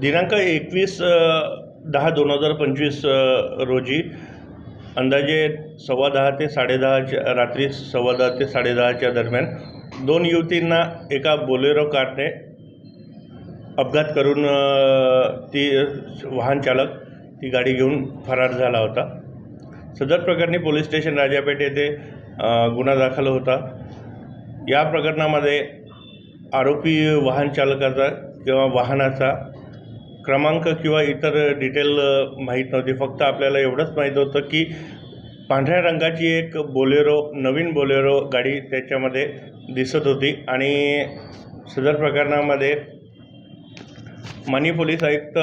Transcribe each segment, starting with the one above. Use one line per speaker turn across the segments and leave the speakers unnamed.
दिनांक एकवीस दहा दोन हजार पंचवीस रोजी अंदाजे सव्वा दहा ते साडेदहाच्या रात्री सव्वा दहा ते साडेदहाच्या दरम्यान दोन युवतींना एका बोलेरो कारने अपघात करून ती वाहन चालक ती गाडी घेऊन फरार झाला होता. सदर प्रकरणी पोलीस स्टेशन राजापेठ येथे गुन्हा दाखल होता. या प्रकरणामध्ये आरोपी वाहन चालकाचा किंवा वाहनाचा क्रमांक किंवा इतर डिटेल माहीत नव्हती. फक्त आपल्याला एवढंच माहीत होतं की पांढऱ्या रंगाची एक बोलेरो नवीन बोलेरो गाडी त्याच्यामध्ये दिसत होती. आणि सदर प्रकरणामध्ये मानी पोलीस आयुक्त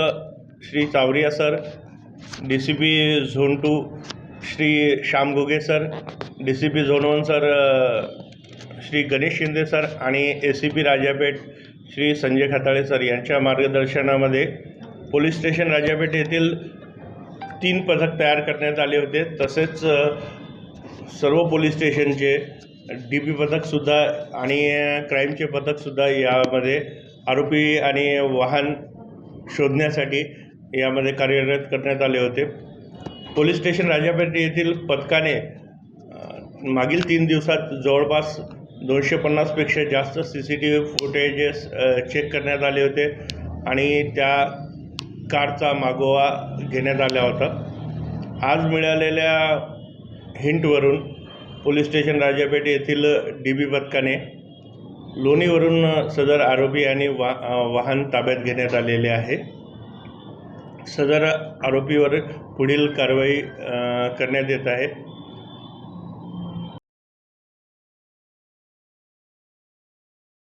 Shri Chawariya sir D C P zone two Shri Shyam Ghuge sir D C P zone one sir Shri Ganesh Shinde sir आणि A C P Rajapeth Shri Sanjay Khatale sir यांच्या मार्गदर्शनामध्ये police station Rajapeth येथील तीन पथक तयार करण्यात आले होते. तसेच सर्व पोलीस स्टेशनचे डी पी पथकसुद्धा आणि क्राईमचे पथकसुद्धा यामध्ये आरोपी आणि वाहन शोधण्यासाठी यामध्ये कार्यरत करण्यात आले होते. पोलीस स्टेशन राजापेठ येथील पथकाने मागील तीन दिवसात जवळपास दोनशे पन्नासपेक्षा जास्त C C T V footages check करण्यात आले होते. आणि त्या कारचा मागोवा घेण्यात आला होता. आज मिळालेल्या हिंटवरून पोलीस स्टेशन राजापेठ येथील डी बी पथकाने लोणीवरून सदर आरोपी आणि वा वाहन ताब्यात घेण्यात आलेले आहे. सदर आरोपीवर पुढील कारवाई करण्यात येत आहे.